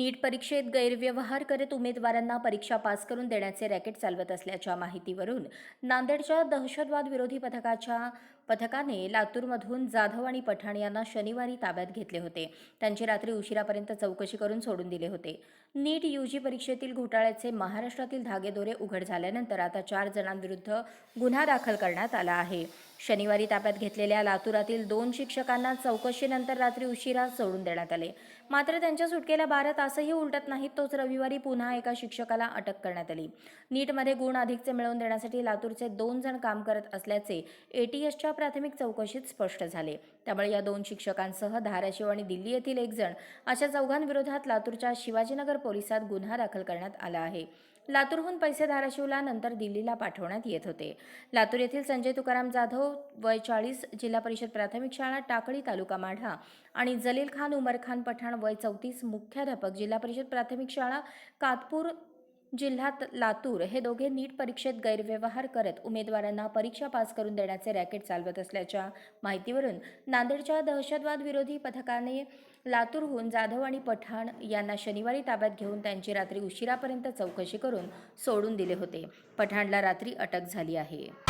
नीट परीक्षेत गैरव्यवहार करत उमेदवारांना परीक्षा पास करून देण्याचे रॅकेट चालवत असल्याच्या माहितीवरून नांदेडच्या दहशतवाद विरोधी पथकाच्या पथकाने लातूरमधून जाधव आणि पठाण यांना शनिवारी ताब्यात घेतले होते. त्यांची रात्री उशिरापर्यंत चौकशी करून सोडून दिले होते. नीट यूजी परीक्षेतील घोटाळ्याचे महाराष्ट्रातील धागेदोरे उघड झाल्यानंतर आता चार जणांविरुद्ध गुन्हा दाखल करण्यात आला आहे. शनिवारी ताब्यात घेतलेल्या लातूरातील दोन शिक्षकांना चौकशीनंतर रात्री उशिरा सोडून देण्यात आले. मात्र त्यांच्या सुटकेला बारा तासही उलटत नाहीत तोच रविवारी पुन्हा एका शिक्षकाला अटक करण्यात आली. नीटमध्ये गुण अधिकचे मिळवून देण्यासाठी लातूरचे दोन जण काम करत असल्याचे एटीएसच्या प्राथमिक चौकशीत स्पष्ट झाले. त्यामुळे या दोन शिक्षकांसह धाराशिव आणि दिल्ली येथील एक जण अशा चौघांविरोधात लातूरच्या शिवाजीनगर पोलिसात गुन्हा दाखल करण्यात आला आहे. लातूरहून पैसे धाराशिवला नंतर दिल्लीला पाठवण्यात येत होते. लातूर येथील संजय तुकाराम जाधव वय चाळीस जिल्हा परिषद प्राथमिक शाळा टाकळी तालुका माढा आणि जलील खान उमर खान पठाण वय चौतीस मुख्याध्यापक जिल्हा परिषद प्राथमिक शाळा कातपूर जिल्ह्यात लातूर. हे दोघे नीट परीक्षेत गैरव्यवहार करत उमेदवारांना परीक्षा पास करून देण्याचे रॅकेट चालवत असल्याच्या माहितीवरून नांदेडच्या दहशतवाद विरोधी पथकाने लातूरहून जाधव आणि पठाण यांना शनिवारी ताब्यात घेऊन त्यांची रात्री उशिरापर्यंत चौकशी करून सोडून दिले होते. पठाणला रात्री अटक झाली आहे.